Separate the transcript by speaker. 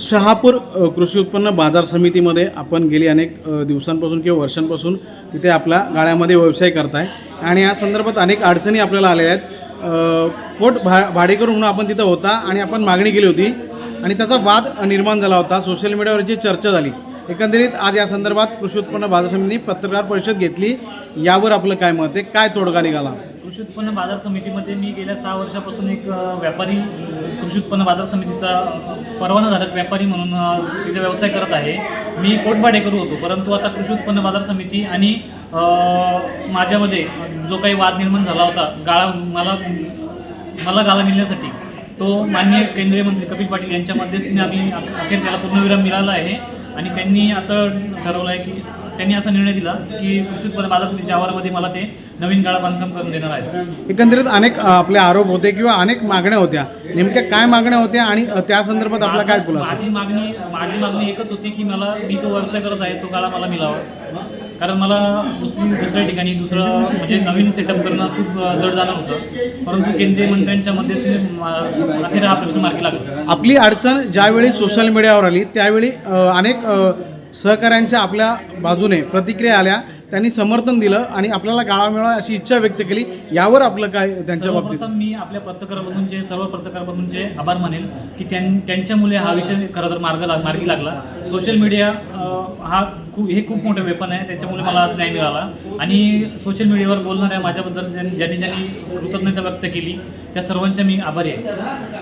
Speaker 1: शहापूर कृषी उत्पन्न बाजार समितीमध्ये आपण गेली अनेक दिवसांपासून किंवा वर्षांपासून तिथे आपल्या गाळ्यामध्ये व्यवसाय करताय. आणि या संदर्भात अनेक अडचणी आपल्याला आलेल्या आहेत. पोट भा भाडेकरू म्हणून आपण तिथं होता आणि आपण मागणी केली होती आणि त्याचा वाद निर्माण झाला होता. सोशल मीडियावरची चर्चा झाली एकंदरीत आज या संदर्भात कृषी उत्पन्न बाजार समितीने पत्रकार परिषद घेतली. यावर आपलं काय मत आहे? काय तोडगा निघाला?
Speaker 2: कृषी उत्पन्न बाजार समितीमध्ये मी गेल्या सहा वर्षापासून एक व्यापारी कृषी उत्पन्न बाजार समितीचा परवानाधारक व्यापारी म्हणून तिथे व्यवसाय करत आहे. मी पोटभाडेकरू होतो परंतु आता कृषी उत्पन्न बाजार समिती आणि माझ्यामध्ये जो काही वाद निर्माण झाला होता गाळा मला मला गाळा मिळण्यासाठी तो माननीय केंद्रीय मंत्री कपिल पाटील यांच्या मध्यस्थीने आम्ही अखेर त्याला पूर्णविराम मिळाला आहे. आणि त्यांनी असं ठरवलं आहे की त्यांनी असा निर्णय दिला की कृषी उत्पन्न बाजार समितीच्या आवारामध्ये मला ते नवीन गाळा बांधकाम करून देणार आहेत.
Speaker 1: एकंदरीत अनेक आपले आरोप होते किंवा अनेक मागण्या होत्या. नेमक्या काय मागण्या होत्या आणि त्या संदर्भात आपला काय खुलासा?
Speaker 2: माझी मागणी माझी मागणी एकच होती की मला मी तो व्यवसाय करत आहे तो गाळा मला मिळावा. कारण मला दुसरी दुसऱ्या ठिकाणी दुसरं म्हणजे नवीन सेटअप करणं खूप जड जाणार होतं. परंतु केंद्रीय मंत्र्यांच्या मध्यस्थीने म- अखेर हा प्रश्न मार्गी लागला.
Speaker 1: आपली अडचण ज्यावेळी सोशल मीडियावर आली त्यावेळी अनेक सहकाऱ्यांच्या आपल्या बाजूने प्रतिक्रिया आल्या त्यांनी समर्थन दिलं आणि आपल्याला गाळा मिळावा अशी इच्छा व्यक्त केली. यावर आपलं काय त्यांच्या बाबतीत?
Speaker 2: मी आपल्या पत्रकारामधून जे सर्व पत्रकाराबंधूंचे आभार मानेल की त्यां त्यांच्यामुळे हा विषय खरं तर मार्ग लाग मार्गी लागला. सोशल मीडिया हा खूप हे खूप मोठं वेपन आहे. त्याच्यामुळे मला आज न्याय मिळाला. आणि सोशल मीडियावर बोलणाऱ्या माझ्याबद्दल ज्यांनी ज्यांनी ज्यांनी कृतज्ञता व्यक्त केली त्या सर्वांच्या मी आभारी आहे.